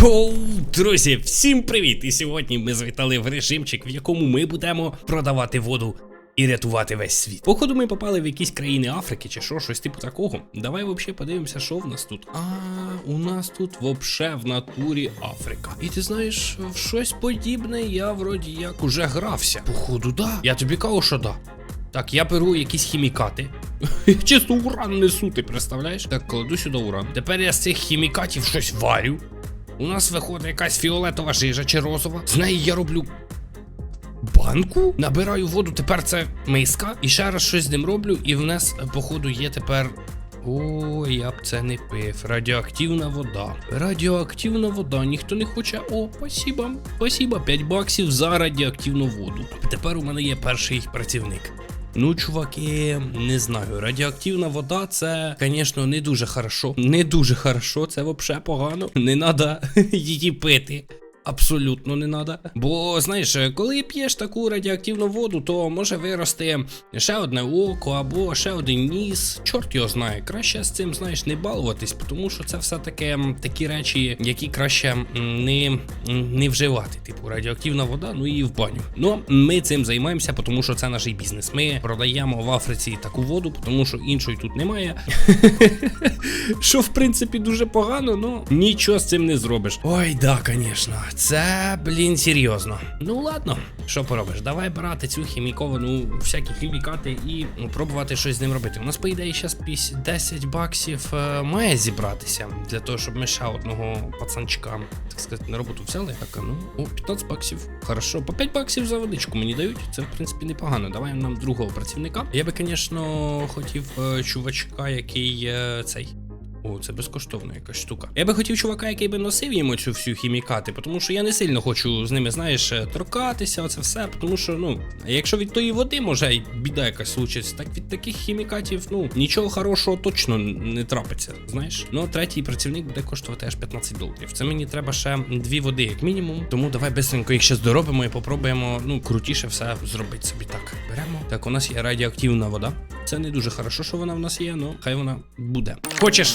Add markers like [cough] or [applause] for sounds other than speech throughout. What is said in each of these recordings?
Йоу, друзі, всім привіт! І сьогодні ми завітали в режимчик, в якому ми будемо продавати воду і рятувати весь світ. Походу, ми попали в якісь країни Африки чи що, щось типу такого. Давай взагалі подивимося, що в нас тут. А, у нас тут вообще в натурі Африка. І ти знаєш, в щось подібне я вроді як уже грався. Походу, да. Я тобі кажу, що да. Так, я беру якісь хімікати. [laughs] Чисто уран несу, ти представляєш? Так, кладу сюди уран. Тепер я з цих хімікатів щось варю. У нас виходить якась фіолетова жижа чи розова. З неї я роблю. Банку? Набираю воду, тепер це миска. І ще раз щось з ним роблю, і в нас, походу, є тепер. О, я б це не пив. Радіоактивна вода. Радіоактивна вода. Ніхто не хоче. О, спасіба. Спасіба. 5 баксів за радіоактивну воду. Тепер у мене є перший працівник. Ну, чуваки, не знаю. Радіоактивна вода це, звісно, не дуже хорошо. Не дуже хорошо, це взагалі погано. Не треба [laughs] її пити. Абсолютно не треба. Бо знаєш, коли п'єш таку радіоактивну воду, то може вирости ще одне око або ще один ніс. Чорт його знає. Краще з цим, знаєш, не балуватись, тому що це все таке такі речі, які краще не, не вживати. Типу радіоактивна вода, ну і в баню. Ну ми цим займаємося, тому що це наш бізнес. Ми продаємо в Африці таку воду, тому що іншої тут немає. [laughs] Що в принципі дуже погано, ну нічого з цим не зробиш. Ой, да, звісно, це, блін, серйозно. Ну ладно, що поробиш? Давай брати цю хіміковану, всякі хімікати і ну, пробувати щось з ним робити. У нас, по ідеї, зараз 10 баксів е, має зібратися для того, щоб ми ще одного пацанчика, так сказати, на роботу взяли. Так, ну, о, 15 баксів. Хорошо, по 5 баксів за водичку мені дають. Це, в принципі, непогано. Давай нам другого працівника. Я би, звісно, хотів е, чувачка, який е, цей. О, це безкоштовна якась штука. Я би хотів чувака, який би носив йому цю всю хімікати, тому що я не сильно хочу з ними, знаєш, е, торкатися, оце все. Тому що, ну, якщо від тої води може й біда якась случиться, так від таких хімікатів, ну, нічого хорошого точно не трапиться. Знаєш? Ну, третій працівник буде коштувати аж 15 доларів. Це мені треба ще дві води, як мінімум. Тому давай бистренько їх ще здоробимо і попробуємо, ну, крутіше все зробити собі так. Беремо. Так, у нас є радіоактивна вода. Це не дуже хорошо, що вона в нас є, ну хай вона буде. Хочеш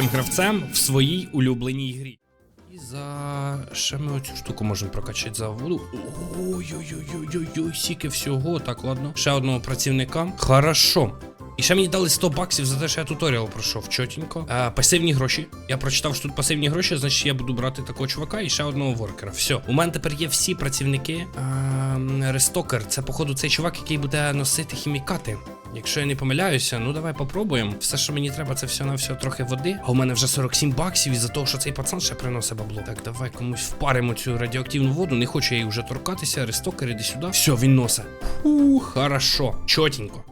найкрутішим гравцем в своїй улюбленій грі. І за ще ми оцю штуку можемо прокачати за воду. Ой-ой-ой-ой-ой, сіки всього. Так, ладно. Ще одного працівника. Хорошо. І ще мені дали 100 баксів за те, що я туторіал пройшов чотенько. А, пасивні гроші. Я прочитав, що тут пасивні гроші, значить я буду брати такого чувака і ще одного воркера. Все. У мене тепер є всі працівники. А, рестокер, це, походу, цей чувак, який буде носити хімікати. Якщо я не помиляюся, ну давай попробуємо. Все, що мені треба, це все на все трохи води. А у мене вже 47 баксів із-за того, що цей пацан ще приносить бабло. Так, давай комусь впаримо цю радіоактивну воду. Не хочу я її вже торкатися. Рестокер, іди сюди. Все, він носить. Фу, хорошо, чотенько.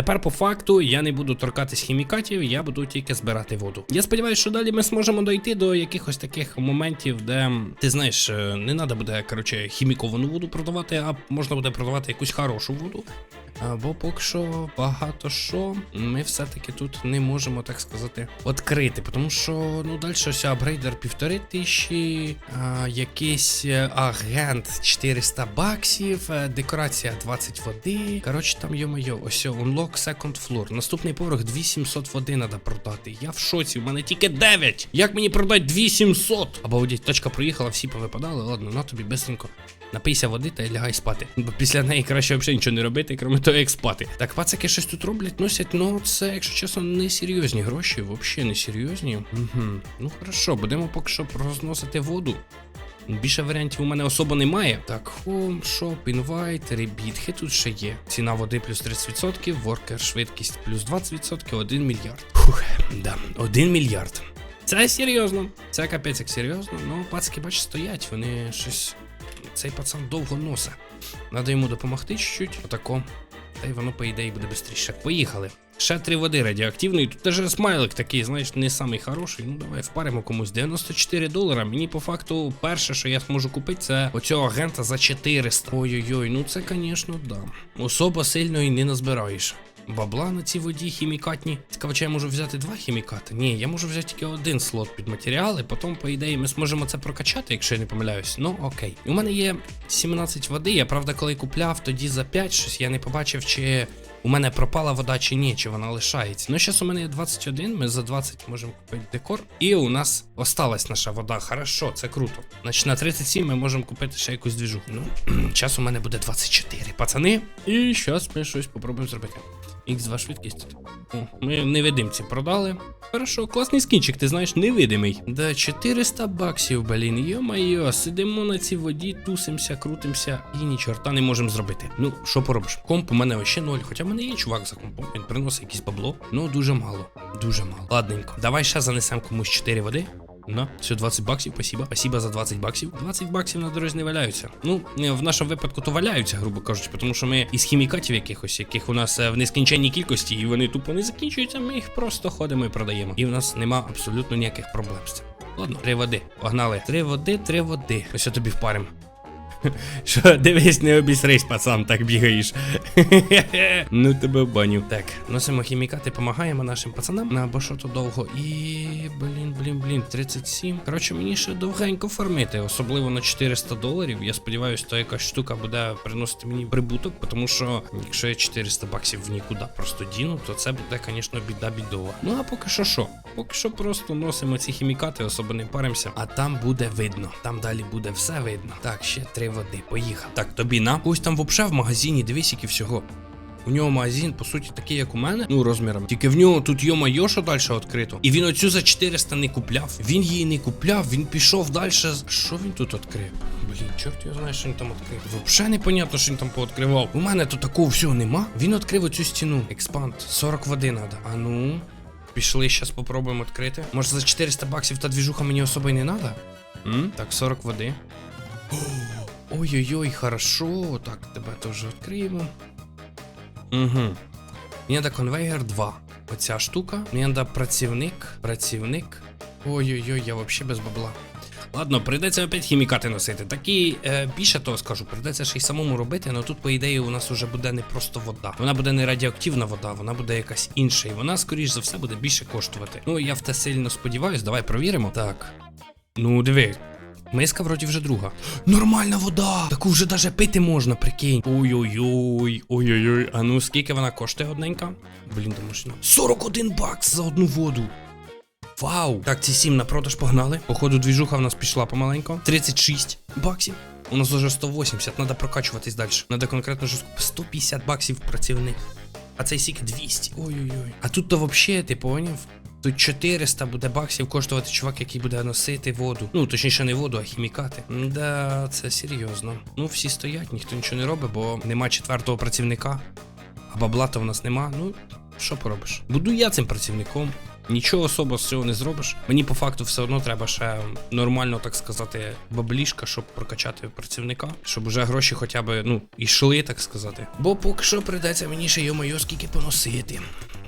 Тепер по факту я не буду торкатись хімікатів, я буду тільки збирати воду. Я сподіваюся, що далі ми зможемо дойти до якихось таких моментів, де ти знаєш, е, не треба буде коротше хіміковану воду продавати, а можна буде продавати якусь хорошу воду. Бо поки що багато що ми все-таки тут не можемо, так сказати, відкрити. Тому що ну далі ось апгрейдер півтори тисячі, а, якийсь е, агент 400 баксів, е, декорація 20 води. Коротше, там йо-моє, ось о, unlock second floor. Наступний поверх 2700 води треба продати. Я в шоці, у мене тільки 9. Як мені продати 2700? Обалдеть, точка проїхала, всі повипадали. Ладно, на тобі бистренько. Напийся води та лягай спати. Бо після неї краще взагалі нічого не робити, крім того, як спати. Так, пацаки щось тут роблять, носять, ну це, якщо чесно, не серйозні гроші, взагалі не серйозні. Угу. Ну хорошо, будемо поки що розносити воду. Більше варіантів у мене особо немає. Так, Home, Shop, Invite, ребітхи тут ще є. Ціна води плюс 30%, воркер, швидкість плюс 20%, 1 мільярд. Фух, да, 1 мільярд. Це серйозно. Це капець як серйозно. Ну, пацки, бач, стоять, вони щось. Цей пацан довго носить. Надо йому допомогти чуть-чуть. Отако. Та й воно, по ідеї, буде швидше. Поїхали. Ще три води радіоактивної. Тут даже смайлик такий, знаєш, не самий хороший. Ну давай впаримо комусь 94 долара. Мені по факту перше, що я зможу купити, це оцього агента за 400. Ой-ой-ой, ну це, звісно, да. Особо сильно і не назбираєш. Бабла на цій воді хімікатні. Цікаво, чи я можу взяти два хімікати? Ні, я можу взяти тільки один слот під матеріали, потім, по ідеї, ми зможемо це прокачати, якщо я не помиляюсь. Ну окей. У мене є 17 води. Я правда, коли купляв тоді за 5 щось, я не побачив, чи у мене пропала вода чи ні, чи вона лишається. Ну, зараз у мене є 21, ми за 20 можемо купити декор. І у нас осталась наша вода. Хорошо, це круто. Значить, на 37 ми можемо купити ще якусь двіжу. Ну, [clears throat] час у мене буде 24, пацани. І зараз ми щось попробуємо зробити. X2 швидкість. О, ми невидимці продали. Хорошо, класний скінчик, ти знаєш, невидимий. Да, 400 баксів, блін. Йо-майо, сидимо на цій воді, тусимося, крутимося і ні чорта не можемо зробити. Ну, що поробиш? Комп у мене вообще ноль. Хоча в мене є чувак за компом, він приносить якесь бабло. Ну, дуже мало. Дуже мало. Ладненько. Давай ще занесемо комусь 4 води. На, все 20 баксів, спасибо. Спасибо за 20 баксів. 20 баксів на дорозі не валяються. Ну, в нашому випадку то валяються, грубо кажучи, тому що ми із хімікатів якихось, яких у нас е, в нескінченній кількості, і вони тупо не закінчуються, ми їх просто ходимо і продаємо. І в нас нема абсолютно ніяких проблем з цим. Ладно, три води. Погнали. Три води, три води. Ось я тобі впарим. Що, дивись, не обісрись, пацан, так бігаєш. [laughs] ну тебе баню. Так, носимо хімікати, допомагаємо нашим пацанам на бо що то довго. І. Блін, блін, блін, 37. Коротше, мені ще довгенько фармити, особливо на 400 доларів. Я сподіваюся, то якась штука буде приносити мені прибуток, тому що якщо я 400 баксів в нікуди просто діну, то це буде, звісно, біда бідова. Ну а поки що що? Поки що просто носимо ці хімікати, особо не паримося, а там буде видно. Там далі буде все видно. Так, ще три води. Поїхав. Так, тобі на. Ось там вообще в магазині, дивись, які всього. У нього магазин, по суті, такий, як у мене, ну розміром. Тільки в нього тут йо-майо, що далі відкрито. І він оцю за 400 не купляв. Він її не купляв, він пішов далі. Що він тут відкрив? Блін, чорт його знає, що він там відкрив. Взагалі непонятно, що він там пооткривав. У мене тут такого всього нема. Він відкрив оцю стіну. Експанд. 40 води треба. А ну. Пішли, зараз попробуємо відкрити. Може за 400 баксів та двіжуха мені особо й не треба? М? Так, 40 води. Ой-ой-ой, хорошо. Так, тебе теж відкриємо. Угу. Мені треба конвейер 2. Оця штука. Мені треба працівник. Працівник. Ой-ой-ой, я взагалі без бабла. Ладно, прийдеться опять хімікати носити. Такі е, більше того скажу, прийдеться ще й самому робити, але тут, по ідеї, у нас уже буде не просто вода. Вона буде не радіоактивна вода, вона буде якась інша. І вона, скоріш за все, буде більше коштувати. Ну, я в те сильно сподіваюсь, давай провіримо. Так. Ну, диви. Миска вроді вже друга. Нормальна вода! Таку вже даже пити можна, прикинь. Ой-ой-ой, ой-ой-ой. А ну скільки вона коштує одненька? Блін, думаю, що... 41 бакс за одну воду. Вау! Так, ці 7 на продаж погнали. Походу, двіжуха в нас пішла помаленько. 36 баксів. У нас вже 180, треба прокачуватись далі. Надо конкретно жорстко. 150 баксів працівник. А цей сік 200. Ой-ой-ой. А тут то взагалі, ти поняв? Тут 400 буде баксів коштувати чувак, який буде носити воду. Ну, точніше, не воду, а хімікати. Да, це серйозно. Ну, всі стоять, ніхто нічого не робить, бо нема четвертого працівника. А бабла то в нас нема. Ну, що поробиш? Буду я цим працівником. Нічого особо з цього не зробиш. Мені по факту все одно треба ще нормально, так сказати, баблішка, щоб прокачати працівника, щоб уже гроші хоча б ну, йшли, так сказати. Бо поки що прийдеться мені ще йо-моє, скільки поносити.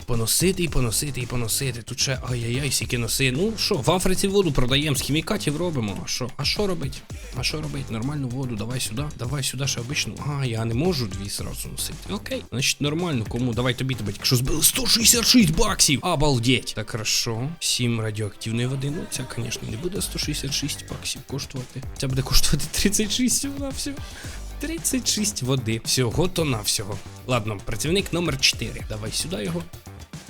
Поносити і поносити і поносити. Тут ще ай-яй-яй, сіки носи. Ну що, в Африці воду продаємо, з хімікатів робимо. А що? А що робить? А що робить? Нормальну воду, давай сюди. Давай сюди ще обичну. А, я не можу дві сразу носити. Окей. Значить, нормально, кому? Давай тобі тебе. Якщо збили 166 баксів. Обалдеть. Так, хорошо. 7 радіоактивної води. Ну, ця, звісно, не буде 166 баксів коштувати. Ця буде коштувати 36 на все. 36 води. Всього то навсього. Ладно, працівник номер 4. Давай сюди його.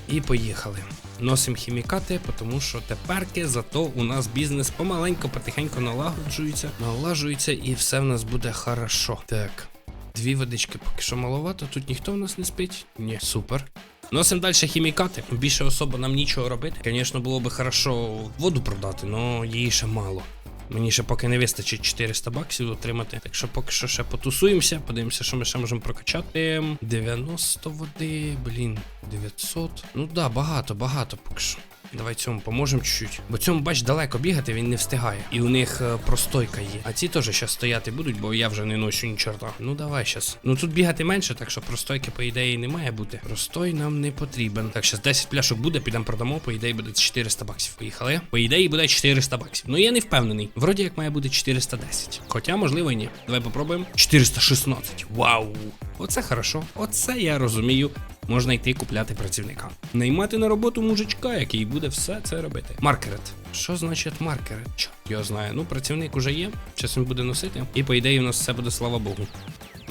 І поїхали. Носимо хімікати, тому що теперки зато у нас бізнес помаленько, потихеньку налагоджується, налажується і все в нас буде хорошо. Так. Дві водички поки що маловато, тут ніхто в нас не спить. Ні, супер. Носимо далі хімікати. Більше особо нам нічого робити. Звісно, було би хорошо воду продати, але її ще мало. Мені ще поки не вистачить 400 баксів отримати. Так що поки що ще потусуємося, подивимося, що ми ще можемо прокачати. 90 води, блін, 900. Ну да, багато, багато поки що. Давай цьому поможемо чуть-чуть. Бо цьому, бач, далеко бігати він не встигає. І у них е, простойка є. А ці теж зараз стояти будуть, бо я вже не ношу ні чорта. Ну давай щас. Ну тут бігати менше, так що простойки, по ідеї, не має бути. Простой нам не потрібен. Так, щас 10 пляшок буде, підемо продамо, по ідеї буде 400 баксів. Поїхали. По ідеї буде 400 баксів. Ну я не впевнений. Вроді як має бути 410. Хоча, можливо, і ні. Давай попробуємо. 416. Вау! Оце хорошо. Оце я розумію. Можна йти купляти працівника. Наймати на роботу мужичка, який буде все це робити. Маркерет. Що значить маркерет? Його знає. Ну, працівник уже є. Зараз він буде носити. І по ідеї у нас все буде, слава Богу.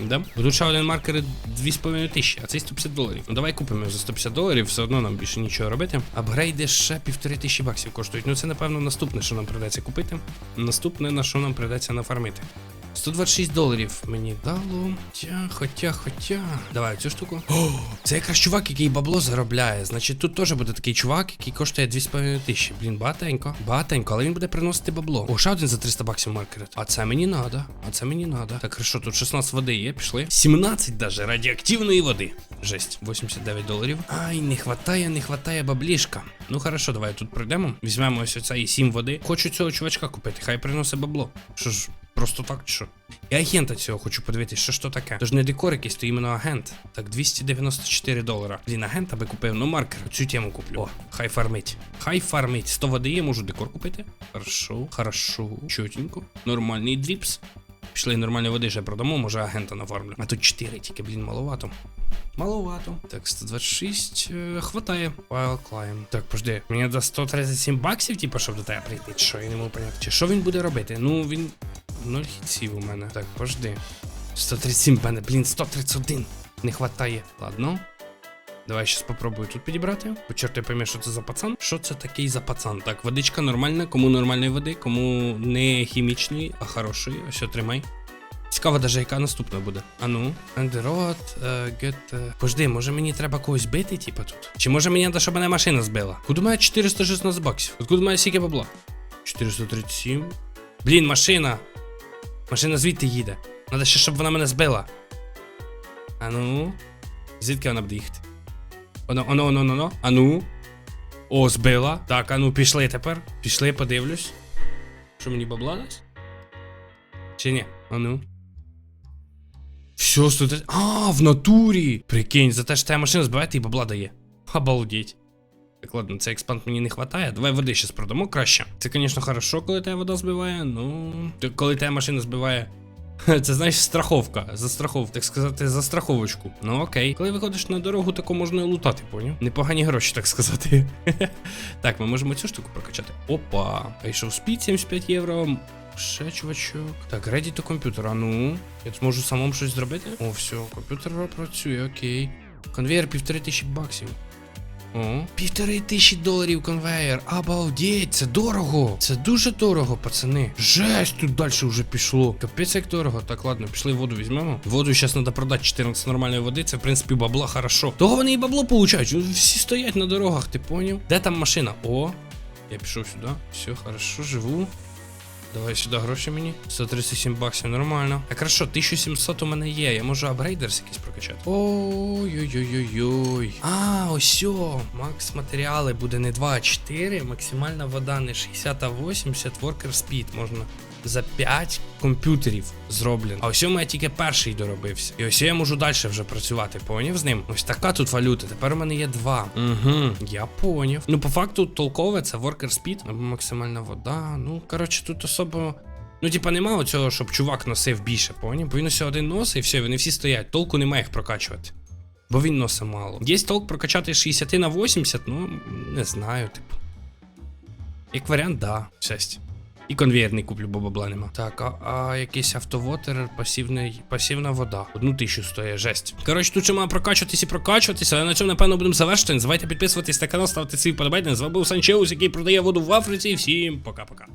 Да? Бо тут один маркер 2,5 тисячі, а цей 150 доларів. Ну давай купимо за 150 доларів, все одно нам більше нічого робити. Апгрейди ще півтори тисячі баксів коштують. Ну це напевно наступне, що нам придеться купити. Наступне, на що нам придеться нафармити. 126 доларів мені дало. Хоча, хоча, хоча. Давай цю штуку. О, це якраз чувак, який бабло заробляє. Значить, тут теж буде такий чувак, який коштує 2,5 тисячі. Блін, багатенько. Багатенько, але він буде приносити бабло. О, ще один за 300 баксів маркерет. А це мені надо. А це мені надо. Так, хорошо, тут 16 води є, пішли. 17 даже радіоактивної води. Жесть, 89 доларів. Ай, не хватає, не хватає баблішка. Ну хорошо, давай тут пройдемо. Візьмемо ось оцей 7 води. Хочу цього чувачка купити, хай приносить бабло. Що ж, просто так що? Я агента цього хочу подивитись, що ж то таке. Тож не декор якийсь, то іменно агент. Так, 294 долара. Блін, агента би купив, ну маркер, цю тему куплю. О, хай фармить. Хай фармить. 100 води є, можу декор купити. Хорошо, хорошо. Чотенько. Нормальний дріпс. Пішли нормальні води ще продамо, може агента нафармлю. А тут 4 тільки, блін, маловато. Маловато. Так, 126. Е, хватає. Wild Climb. Так, пожди. Мені до 137 баксів, типу, щоб до тебе прийти. Що, я не можу поняти. Чи що він буде робити? Ну, він. 0 хітсів у мене. Так, пожди. 137 в мене, блін, 131. Не хватає. Ладно. Давай щас попробую тут підібрати. Бо чорт я пойме, що це за пацан. Що це такий за пацан? Так, водичка нормальна, кому нормальної води, кому не хімічної, а хорошої. Ось отримай. Цікаво, даже яка наступна буде. А Андерот, е, Пожди, може мені треба когось бити, типа тут? Чи може мені треба, щоб мене машина збила? Куди має 416 баксів? Откуда має стільки бабла? 437. Блін, машина. Машина звідти їде. Надо ще, щоб вона мене збила. А ну. Звідки вона буде їхати? Оно, оно, оно, оно, оно. О, збила. Так, а ну, пішли тепер. Пішли, подивлюсь. Що мені бабла дасть? Чи ні? А ну. Все, 130. А, в натурі! Прикинь, за те, що та машина збиває, і бабла дає. Обалдеть. Так, ладно, цей експант мені не вистачає. Давай води зараз продамо краще. Це, звісно, хорошо, коли тебе вода збиває, ну. Коли тебе машина збиває. [laughs] Це знаєш страховка. За страхов, так сказати, за страховочку. Ну окей. Коли виходиш на дорогу, тако можна і лутати, поняв? Непогані гроші, так сказати. [laughs] так, ми можемо цю штуку прокачати. Опа. Прийшов спід 75 євро. Ще чувачок. Так, ready to computer. А ну. Я зможу самому щось зробити? О, все, комп'ютер працює, окей. Конвейер півтори тисячі баксів. О, півтори тисячі доларів конвейер. Обалдеть, це дорого. Це дуже дорого, пацани. Жесть, тут далі вже пішло. Капець як дорого. Так, ладно, пішли воду візьмемо. Воду зараз треба продати 14 нормальної води. Це, в принципі, бабла хорошо. Того вони і бабло получають. Всі стоять на дорогах, ти поняв? Де там машина? О, я пішов сюди. Все, хорошо, живу. Давай сюди гроші мені. 137 баксів, нормально. Так, хорошо, 1700 у мене є. Я можу апгрейдерс якийсь прокачати. Ой-ой-ой-ой. А, ось. Макс матеріали буде не 2, а 4. Максимальна вода не 60, а 80. Worker speed можна. За 5 комп'ютерів зроблено. А ось у мене тільки перший доробився. І ось я можу далі вже працювати. Поняв з ним? Ось така тут валюта. Тепер у мене є два. Угу, я поняв. Ну, по факту, толкове це worker speed або максимальна вода. Ну, коротше, тут особо. Ну, типа, нема оцього, щоб чувак носив більше, поняв? Бо він ось один носить і все, вони всі стоять. Толку немає їх прокачувати. Бо він носить мало. Є толк прокачати з 60 на 80, ну, не знаю, типу. Як варіант, да. Щастя. І конвейерний куплю, бо бабла нема. Так, а, а якийсь автовотер, пасивний, пасивна вода. Одну тисячу стоїть, жесть. Коротше, тут ще має прокачуватись і прокачуватися, але на цьому, напевно, будемо завершити. Не забувайте підписуватись на канал, ставити свій подобайник. З вами був Санчеус, який продає воду в Африці. Всім пока-пока.